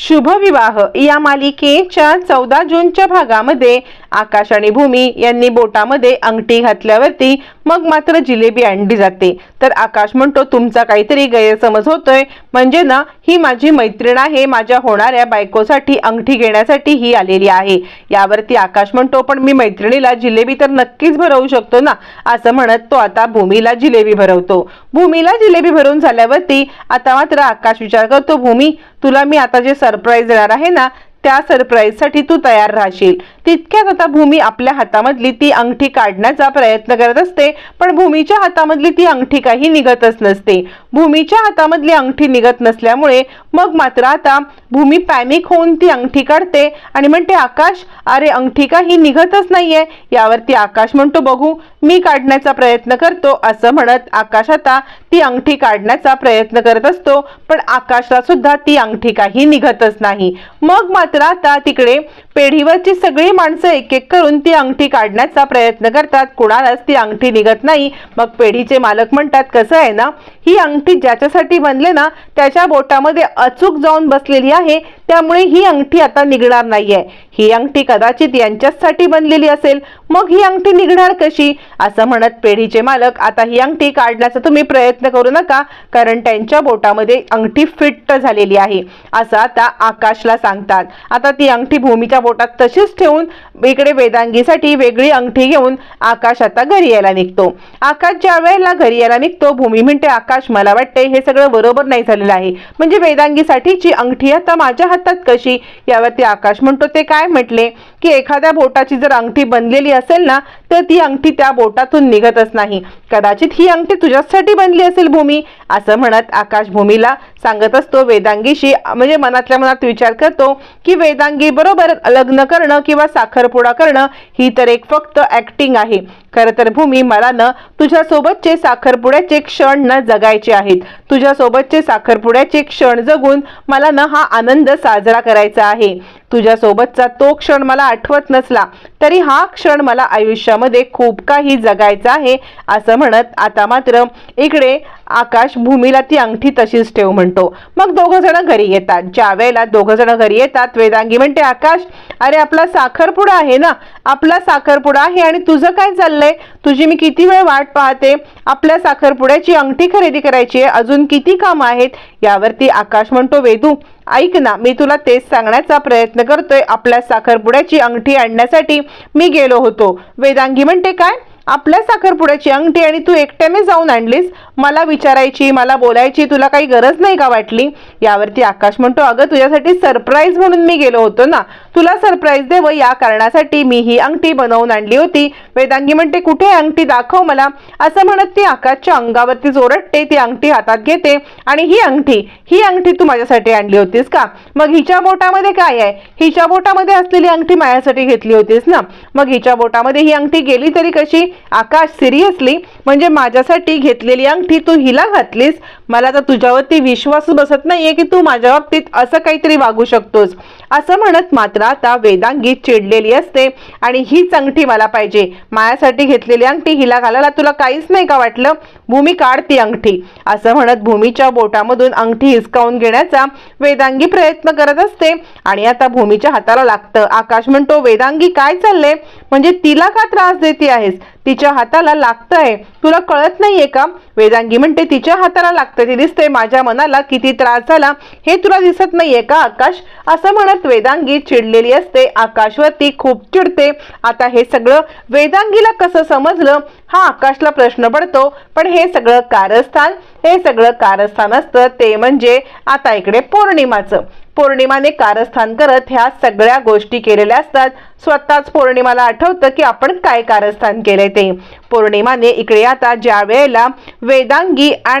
शुभविवाह. या मालिकेच्या चौदा जूनच्या भागामध्ये आकाश आणि भूमी यांनी बोटामध्ये अंगठी घातल्यावरती मग मात्र जिलेबी आणली जाते. तर आकाश म्हणतो तुमचा काहीतरी गैरसमज होतोय. म्हणजे ना ही माझी मैत्रीण आहे. माझ्या होणाऱ्या बायकोसाठी अंगठी घेण्यासाठी ही आलेली आहे. यावरती आकाश म्हणतो पण मी मैत्रिणीला जिलेबी तर नक्कीच भरवू शकतो ना? असं म्हणत तो आता भूमीला जिलेबी भरवतो. भूमीला जिलेबी भरून झाल्यावरती आता मात्र आकाश विचार करतो भूमी तुला मी आता जे सरप्राईज देणार आहे ना त्या सरप्राईजसाठी तू तयार राहशील. तितक्यात आता भूमी आपल्या हातामधली ती अंगठी काढण्याचा प्रयत्न करत असते पण भूमीच्या हातामधली ती अंगठी काही निघतच नसते. भूमीच्या हातामधली अंगठी निघत नसल्यामुळे मग मात्र आता भूमी पॅनिक होऊन ती अंगठी काढते आणि म्हणते आकाश अरे अंगठी काही निघतच नाहीये? यावरती आकाश म्हणतो बघू मी काढण्याचा प्रयत्न करतो असं म्हणत आकाश आता ती अंगठी काढण्याचा प्रयत्न करत असतो. पण आकाशला सुद्धा ती अंगठी काही निघतच नाही. मग मात्र आता तिकडे पेढीवरची सगळी माणसं एक एक करून ती अंगठी काढण्याचा प्रयत्न करतात. कुणालाच ती अंगठी निघत नाही. मग पेढीचे मालक म्हणतात कसं आहे ना? ही अंगठी ज्याच्यासाठी बनले ना त्याच्या बोटामध्ये अचूक जाऊन बसलेली आहे त्यामुळे ही अंगठी आता निघणार नाहीये. ही अंगठी कदाचित यांच्यासाठी बनलेली असेल. मग ही अंगठी निघणार कशी? असं म्हणत पेढीचे मालक आता ही अंगठी काढण्याचा तुम्ही प्रयत्न करू नका कारण त्यांच्या बोटामध्ये अंगठी फिट्ट झालेली आहे. असं आता आकाशला सांगतात. आता ती अंगठी भूमीच्या बोटात तशीच ठेवून इकडे वेदांगीसाठी वेगळी अंगठी घेऊन आकाश आता घरी यायला निघतो. आकाश ज्या वेळेला घरी यायला निघतो भूमी म्हणते आकाश मला वाटते हे सगळं बरोबर नाही झालेलं आहे. म्हणजे वेदांगीसाठीची अंगठी आता माझ्या हातात कशी? यावरती आकाश म्हणतो ते काय? म्हटले की एखाद्या बोटाची जर अंगठी बनलेली असेल ना तर ती अंगठी त्या बोटातून निघतच नाही. कदाचित ही अंगठी तुझ्यासाठी बनली असेल भूमी असं म्हणत आकाश भूमीला सांगत असतो वेदांगीशी. म्हणजे मनातल्या मनात विचार करतो की वेदांगी बरोबर लग्न करणं किंवा साखरपुडा करणं ही तर एक फक्त ऍक्टिंग आहे. खरं तर भूमी मला न तुझ्यासोबतचे साखरपुड्याचे क्षण न जगायचे आहेत. तुझ्या सोबतचे साखरपुड्याचे क्षण जगून मला न हा आनंद साजरा करायचा आहे. तुझ्यासोबतचा तो क्षण मला आठवत नसला तरी हा क्षण मला आयुष्यामध्ये खूप काही जगायचा आहे असं म्हणत आता मात्र इकडे आकाश भूमीला ती अंगठी तशीच ठेव म्हणतो. मग दोघं जण घरी येतात. ज्या वेळेला दोघं जण घरी येतात वेदांगी म्हणते आकाश अरे आपला साखरपुडा आहे ना? आपला साखरपुडा आहे आणि तुझं काय चाललंय? तुझी मी किती वेळ वाट पाहते? आपल्या साखरपुड्याची अंगठी खरेदी करायची आहे. अजून किती कामं आहेत? यावरती आकाश म्हणतो वेदू ऐक ना मी तुला तेच सांगण्याचा प्रयत्न करतोय. आपल्या साखरपुड्याची अंगठी आणण्यासाठी मी गेलो होतो. वेदांगी म्हणते काय? आपल्या साखरपुड्याची अंगठी आणि तू एकट्याने जाऊन आणलीस मला विचारायची मला बोलायची तुला काही गरज नाही का वाटली? यावरती आकाश म्हणतो अगं तुझ्यासाठी सरप्राईज म्हणून मी गेलो होतो ना. तुला सरप्राईज द्यावं या कारणासाठी मी ही अंगठी बनवून आणली होती. वेदांगी म्हणते कुठे अंगठी? दाखव मला. असं म्हणत ती आकाशच्या अंगावरती जोरडते ती अंगठी हातात घेते. आणि ही अंगठी? ही अंगठी तू माझ्यासाठी आणली होतीस का? मग हिच्या बोटामध्ये काय आहे? हिच्या बोटामध्ये असलेली अंगठी माझ्यासाठी घेतली होतीस ना? मग हिच्या बोटामध्ये ही अंगठी गेली तरी कशी? आकाश सिरियसली? म्हणजे माझ्यासाठी घेतलेली अंगठी तू हिला घातलीस? मला तर तुझ्यावरती विश्वास बसत नाहीये की तू माझ्या बाबतीत असं काहीतरी वागू शकतोस. असं म्हणत मात्र आता वेदांगी चिडलेली असते आणि हीच अंगठी मला पाहिजे. माझ्यासाठी घेतलेली अंगठी हिला घालायला तुला काहीच नाही का वाटलं? भूमी काढ ती अंगठी. असं म्हणत भूमीच्या बोटामधून अंगठी हिसकावून घेण्याचा वेदांगी प्रयत्न करत असते. आणि आता भूमीच्या हाताला लागतं. आकाश म्हणतो वेदांगी काय चाललंय? म्हणजे तिला का त्रास देते आहेस? तिच्या हाताला लागतंय. तुला कळत नाहीये का? वेदांगी म्हणते तिच्या हाताला लागतं. ती दिसते माझ्या मनाला किती त्रास झाला. हे तुला दिसत नाहीये का आकाश? असं म्हणत वेदांगी चिडलेली असते. आकाशवरती खूप चिडते. आता हे सगळं वेदांगीला कसं समजलं? हा आकाशला प्रश्न पडतो पण हे सगळं कारस्थान हे सगळं कारस्थान असतं ते म्हणजे आता इकडे पौर्णिमाचं. पौर्णिमाने कारस्थान करत ह्या सगळ्या गोष्टी केलेल्या असतात. स्वतःच पौर्णिमाला आठवतं की आपण काय कारस्थान केलंय ते. पौर्णिमाने इकडे आता ज्या वेळेला वेदांगी आणि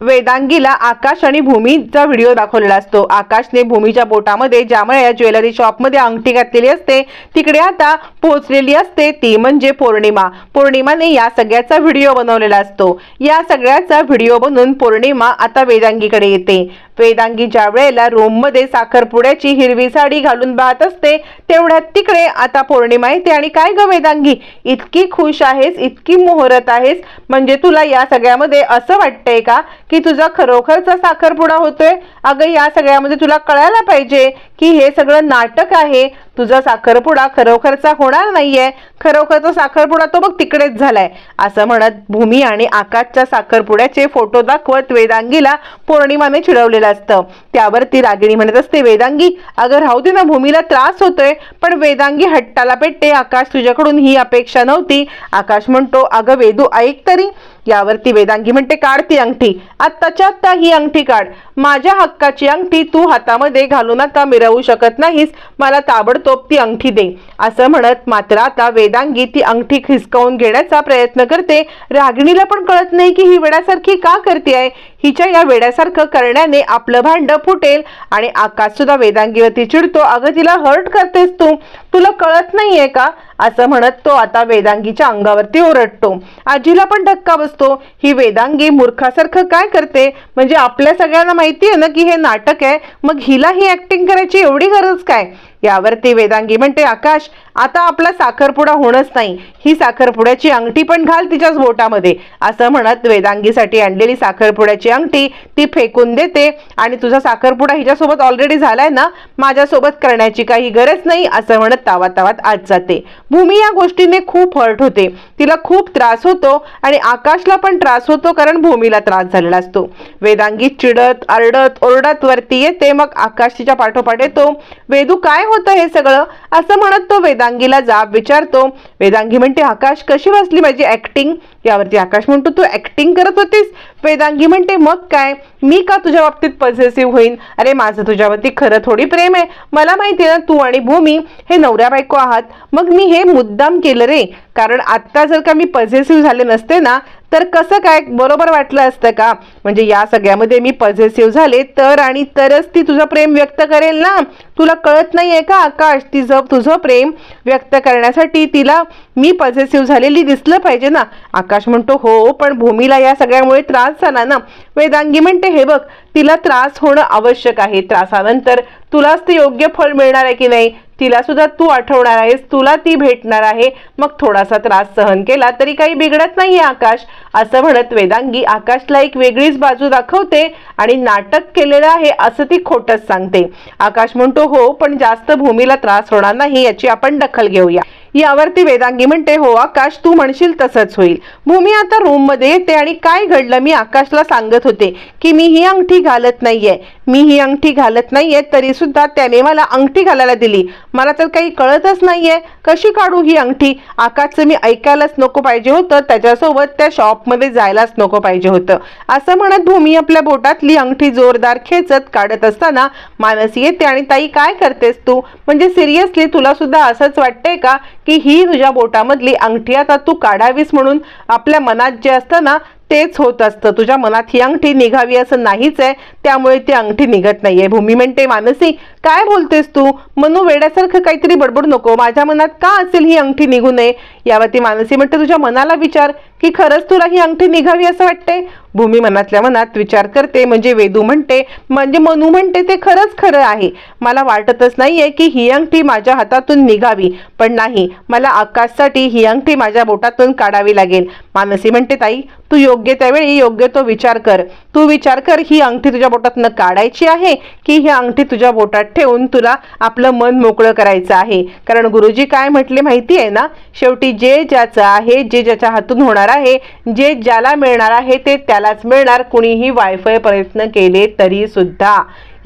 वेदांगीला आकाश आणि भूमीचा व्हिडिओ दाखवलेला असतो. आकाशने भूमीच्या बोटामध्ये ज्यामुळे या ज्वेलरी शॉपमध्ये अंगठी घातलेली असते तिकडे आता पोहोचलेली असते ती म्हणजे पौर्णिमा. पौर्णिमाने या सगळ्याचा व्हिडिओ बनवलेला असतो. या सगळ्याचा व्हिडिओ बनवून पौर्णिमा आता वेदांगीकडे येते. वेदांगी ज्या वेळेला रूममध्ये साखरपुड्याची हिरवी साडी घालून पाहत असते तेवढ्यात तिकडे आता पौर्णिमा येते. आणि काय ग वेदांगी? इतकी खुश आहेस इतकी मोहरत आहेस. म्हणजे तुला या सगळ्यामध्ये असं वाटतंय का की तुझा खरोखरचा साखरपुडा होतोय? अगं या सगळ्यामध्ये तुला कळायला पाहिजे की हे सगळं नाटक आहे. तुझा साखरपुडा खरोखरचा होणार नाहीये. खरोखरचा साखरपुडा तो बघ तिकडेच झालाय. असं म्हणत भूमी आणि आकाशच्या साखरपुड्याचे फोटो दाखवत वेदांगीला पौर्णिमाने चिडवलेलं असतं. त्यावर ती रागिणी म्हणत असते वेदांगी अगं राहू दे ना भूमीला त्रास होतोय पण वेदांगी हट्टाला पेटते. आकाश तुझ्याकडून ही अपेक्षा नव्हती. आकाश म्हणतो अगं वेदू ऐक तरी. यावरती वेदांगी म्हणते काढ ती अंगठी. आत्ताच्या आत्ता ही अंगठी काढ. माझ्या हक्काची अंगठी तू हातामध्ये घालून आता मिरवू शकत नाहीस. मला ताबडतोब ती अंगठी दे. असं म्हणत मात्र आता वेदांगी ती अंगठी खिसकावून घेण्याचा प्रयत्न करते. रागिणीला पण कळत नाही की ही वेड्यासारखी का करते आहे हिच्या या वेड्यासारखं करण्याने आपलं भांड फुटेल आणि आकाश सुद्धा वेदांगीवरती चिडतो. अगं तिला हर्ट करतेस तू. तुला कळत नाहीये का? असं म्हणत तो आता वेदांगीच्या अंगावरती ओरडतो. आजीला पण धक्का बसतो. ही वेदांगी मूर्खासारखं काय करते? म्हणजे आपल्या सगळ्यांना माहिती आहे ना की हे नाटक आहे. मग हिला ही ऍक्टिंग करायची एवढी गरज काय? यावरती वेदांगी म्हणते आकाश आता आपला साखरपुडा होणंच नाही. ही साखरपुड्याची अंगठी पण घाल तिच्याच बोटामध्ये. असं म्हणत वेदांगीसाठी आणलेली साखरपुड्याची अंगठी ती फेकून देते. आणि तुझा साखरपुडा हिच्यासोबत ऑलरेडी झालाय ना? माझ्यासोबत करण्याची काही गरज नाही असं म्हणत तावा तावात आत जाते. भूमी या गोष्टीने खूप हर्ट होते. तिला खूप त्रास होतो आणि आकाशला पण त्रास होतो कारण भूमीला त्रास झालेला असतो. वेदांगी चिडत आरडत ओरडत वरती येते. मग आकाश तिच्या पाठोपाठ येतो. वेदू काय होतं हे सगळं? असं म्हणत तो वेदांगीला जाब विचारतो. वेदांगी म्हणते आकाश कशी बसली माझी ऍक्टिंग यावरती आकाश म्हणतो तू ऍक्टिंग करत होतीस? वेदांगी म्हणते मग काय? मी का तुझ्या बाबतीत पॉझिटिव्ह होईन? अरे माझं तुझ्यावरती खरं थोडी प्रेम आहे. मला माहिती आहे ना तू आणि भूमी हे नवऱ्या बायको आहात. मग मी हे मुद्दाम केलं रे. कारण आत्ता जर का मी पॉझिटिव्ह झाले नसते ना तर कसं काय बरोबर वाटलं असतं का? म्हणजे या सगळ्यामध्ये मी पॉझिटिव्ह झाले तर आणि तरच ती तुझं प्रेम व्यक्त करेल ना? तुला कळत नाही आहे का आकाश? तिचं तुझं प्रेम व्यक्त करण्यासाठी तिला मी पॉझिटिव्ह झालेली दिसलं पाहिजे ना? आकाश म्हणतो हो पण भूमीला या सगळ्यामुळे त्रास झाला ना? वेदांगी म्हणते हे बघ तिला त्रास होणं आवश्यक आहे. त्रासानंतर तुलाच ते योग्य फळ मिळणार आहे की नाही? तिला सुद्धा तू आठवणार आहेस तुला ती भेटणार आहे. मग थोडासा त्रास सहन केला तरी काही बिघडत नाहीये आकाश. असं म्हणत वेदांगी आकाशला एक वेगळीच बाजू दाखवते आणि नाटक केलेलं आहे असं ती खोटच सांगते. आकाश म्हणतो हो पण जास्त भूमीला त्रास होणार नाही याची आपण दखल घेऊया. यावरती वेदांगी म्हणते हो आकाश तू म्हणशील तसंच होईल. भूमी आता रूममध्ये येते आणि काय घडलं मी आकाशला सांगत होते की मी ही अंगठी घालत नाहीये. मी ही अंगठी घालत नाहीये तरी सुद्धा त्याने मला अंगठी घालायला दिली. मला तर काही कळतच नाहीये. कशी काढू ही अंगठी? आकाशचं मी ऐकायलाच नको पाहिजे होतं. त्याच्यासोबत त्या शॉपमध्ये जायलाच नको पाहिजे होतं. असं म्हणत भूमी आपल्या बोटातली अंगठी जोरदार खेचत काढत असताना मानसी येते आणि ताई काय करतेस तू? म्हणजे सिरियसली तुला सुद्धा असंच वाटतंय का की ही तुझ्या बोटामधली अंगठी आता तू काढावीस म्हणून आपल्या मनात जे असतं ना तेच होत असतं. तुझ्या मनात ही अंगठी निघावी असं नाहीच आहे. त्यामुळे ती अंगठी निघत नाहीये. भूमी म्हणते मानसी काय बोलतेस तू? मनू वेड्यासारखं काहीतरी बडबड नको. माझ्या मनात का असेल ही अंगठी निघू नये? यावरती मानसी म्हणते तुझ्या मनाला विचार की खरंच तुला ही अंगठी निघावी असं वाटते भूमी मनातल्या मनात विचार करते म्हणजे वेदू म्हणते म्हणजे मनू म्हणते ते खरंच खरं आहे. मला वाटतच नाहीये की ही अंगठी माझ्या हातातून निघावी पण नाही मला आकाशसाठी ही अंगठी माझ्या बोटातून काढावी लागेल. मानसी म्हणते ताई तू योग्य त्यावेळी योग्य तो विचार कर. तू विचार कर ही अंगठी तुझ्या बोटातनं काढायची आहे की ही अंगठी तुझ्या बोटात ठेवून तुला आपलं मन मोकळं करायचं आहे? कारण गुरुजी काय म्हटले माहिती आहे ना? शेवटी जे ज्याचं आहे जे ज्याच्या हातून होणार आहे जे ज्याला मिळणार आहे ते त्यालाच मिळणार. कुणीही वायफाय प्रयत्न केले तरी सुद्धा.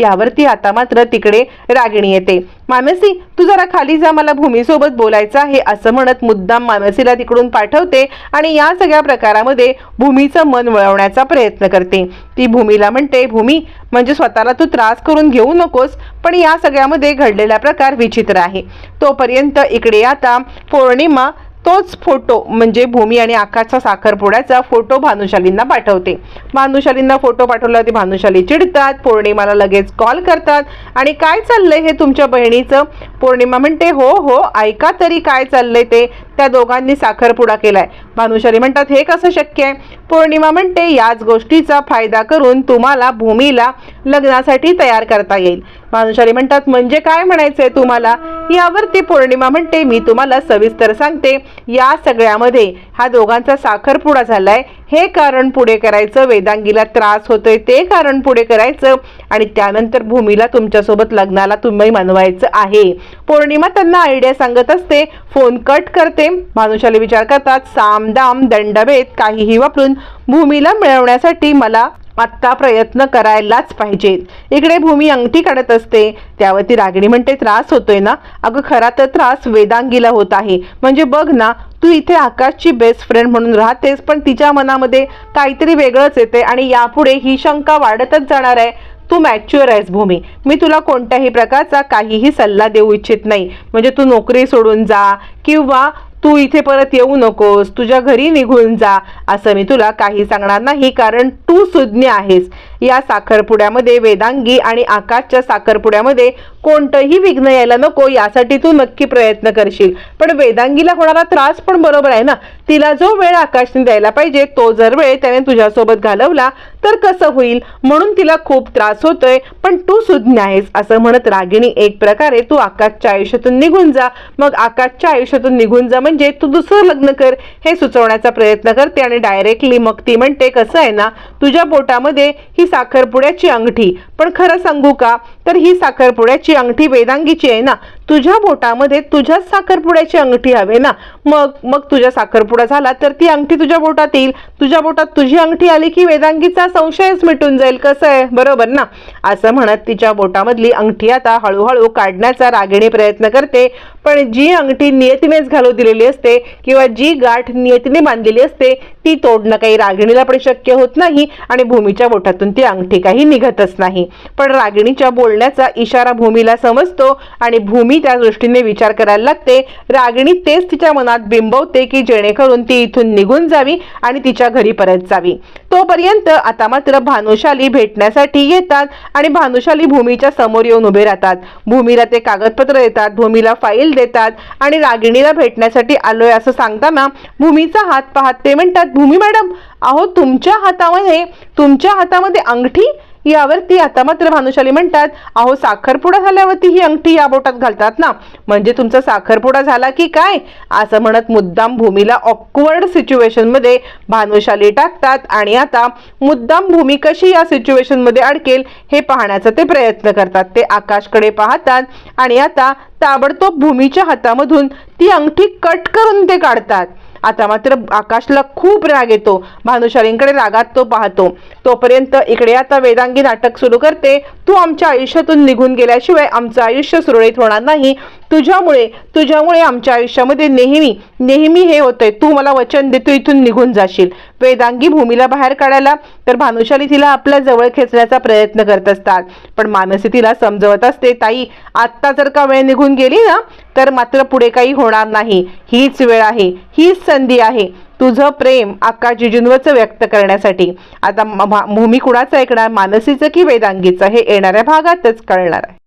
यावरती आता मात्र तिकडे रागिणी येते. मानसी तू जरा खाली जा मला भूमीसोबत बोलायचं आहे असं म्हणत मुद्दाम मानसीला तिकडून पाठवते आणि या सगळ्या प्रकारामध्ये भूमीचं मन वळवण्याचा प्रयत्न करते. ती भूमीला म्हणते भूमी म्हणजे स्वतःला तू त्रास करून घेऊ नकोस पण या सगळ्यामध्ये घडलेला प्रकार विचित्र आहे. तोपर्यंत इकडे आता पौर्णिमा तोच फोटो म्हणजे भूमी आणि आकाशचा साखरपुड्याचा फोटो भानुशालींना पाठवते. भानुशालींना फोटो पाठवल्यावरती भानुशाली चिडतात पौर्णिमाला लगेच कॉल करतात. आणि काय चाललंय हे तुमच्या बहिणीचं? पौर्णिमा म्हणते हो हो ऐका तरी काय चाललंय ते. त्या दोघांनी साखरपुडा केलाय. भानुशाली म्हणतात हे कसं शक्य आहे? पौर्णिमा म्हणते याच गोष्टीचा फायदा करून तुम्हाला भूमीला लग्नासाठी तयार करता येईल. भानुशाली म्हणतात म्हणजे काय म्हणायचंय तुम्हाला? यावरती पौर्णिमा म्हणते मी तुम्हाला सविस्तर सांगते. या सगळ्यामध्ये हा दोघांचा साखरपुडा झालाय. हे कारण पुढे करायचं वेदांगीला त्रास होतोय ते कारण पुढे करायचं आणि त्यानंतर भूमीला तुमच्यासोबत लग्नाला तुम्ही मनवायचं आहे. पौर्णिमा त्यांना आयडिया सांगत असते फोन कट करते. भानुशाली विचार करतात सामदाम दंडभेद काहीही वापरून भूमीला मिळवण्यासाठी मला आत्ता प्रयत्न करायलाच पाहिजेत इकडे भूमी अंगठी काढत असते. त्यावरती रागिणी म्हणते त्रास होतोय ना? अगं खरा तर त्रास वेदांगीला होत आहे. म्हणजे बघ ना तू इथे आकाशची बेस्ट फ्रेंड म्हणून राहतेस पण तिच्या मनामध्ये काहीतरी वेगळंच येते आणि यापुढे ही शंका वाढतच जाणार आहे. तू मॅच्युअर आहेस भूमी. मी तुला कोणत्याही प्रकारचा काहीही सल्ला देऊ इच्छित नाही. म्हणजे तू नोकरी सोडून जा किंवा तू इथे परत येऊ नकोस तुझ्या घरी निघून जा असं मी तुला काही सांगणार नाही कारण तू सुज्ञ आहेस. या साखरपुड्यामध्ये वेदांगी आणि आकाशच्या साखरपुड्यामध्ये कोणतंही विघ्न यायला नको यासाठी तू नक्की प्रयत्न करशील. पण वेदांगीला होणारा त्रास पण बरोबर आहे ना? तिला जो वेळ आकाशने द्यायला पाहिजे तो जर वेळ त्याने तुझ्यासोबत घालवला तर कसं होईल? म्हणून तिला खूप त्रास होतोय. पण तू सुज्ञ आहेस असं म्हणत रागिणी एक प्रकारे तू आकाशच्या आयुष्यातून निघून जा. मग आकाशच्या आयुष्यातून निघून जा म्हणजे तू दुसरं लग्न कर हे सुचवण्याचा प्रयत्न करते आणि डायरेक्टली मग ती म्हणते कसं आहे ना? तुझ्या बोटामध्ये ही साखरपुड्याची अंगठी. पण खरं सांगू का? तर ही साखरपुड्याची अंगठी वेदांगीची आहे ना. तुझ्या बोटामध्ये तुझ्याच साखरपुड्याची अंगठी हवे ना. मग मग तुझ्या साखरपुडा झाला तर ती अंगठी तुझ्या बोटात येईल. तुझ्या बोटात तुझी अंगठी आली की वेदांगीचा संशयच मिटून जाईल. कसं आहे? बरोबर ना? असं म्हणत तिच्या बोटामधली अंगठी आता हळूहळू काढण्याचा रागिणी प्रयत्न करते. पण जी अंगठी नियतीनेच घालू दिलेली असते किंवा जी गाठ नियतीने बांधलेली असते ती तोडणं काही रागिणीला पण शक्य होत नाही आणि भूमीच्या बोटातून ती अंगठी काही निघतच नाही. पण रागिणीच्या बोलण्याचा इशारा भूमीला समजतो आणि भूमी त्या दृष्टीने विचार करायला लागते. रागिणी तेच तिच्या मनात बिंबवते की जेणेकरून ती इथून निघून जावी आणि तिच्या घरी परत जावी. तोपर्यंत आता मात्र भानुशाली भेटण्यासाठी येतात आणि भानुशाली भूमीच्या समोर येऊन उभे राहतात. भूमीला ते कागदपत्र देतात भूमीला फाईल देतात आणि रागिणीला भेटण्यासाठी आलोय असं सांगताना भूमीचा हात पाहत ते म्हणतात भूमी मॅडम अहो तुमच्या हातामध्ये तुमच्या हातामध्ये अंगठी यावरती आता मात्र भानुशाली म्हणतात अहो साखरपुडा झाल्यावरती ही अंगठी या बोटात घालतात ना. म्हणजे तुमचा साखरपुडा झाला की काय? असं म्हणत मुद्दाम भूमीला ऑकवर्ड सिच्युएशनमध्ये भानुशाली टाकतात आणि आता मुद्दाम भूमी कशी या सिच्युएशनमध्ये अडकेल हे पाहण्याचा ते प्रयत्न करतात. ते आकाशकडे पाहतात आणि आता ताबडतोब भूमीच्या हातामधून ती अंगठी कट करून ते काढतात. आता मात्र आकाशला खूप राग येतो. भानुशालींकडे रागात तो पाहतो. तोपर्यंत इकडे आता वेदांगी नाटक सुरू करते. तू आमच्या आयुष्यातून निघून गेल्याशिवाय आमचं आयुष्य सुरळीत होणार नाही. तुझ्यामुळे तुझ्यामुळे आमच्या आयुष्यामध्ये नेहमी नेहमी हे होतंय. तू मला वचन दे तू इथून निघून जाशील. वेदांगी भूमीला बाहेर काढायला तर भानुशाली तिला आपल्या जवळ खेचण्याचा प्रयत्न करत असतात. पण मानसी तिला समजवत असते ताई आत्ता जर का वेळ निघून गेली ना तर मात्र पुढे काही होणार नाही. हीच वेळ आहे हीच संधी आहे. तुझं प्रेम आकाश जिजुंवरचं व्यक्त करण्यासाठी. आता म- भा- भूमी कुणाचं ऐकणार? मानसीचं की वेदांगीचं? हे येणाऱ्या भागातच कळणार आहे.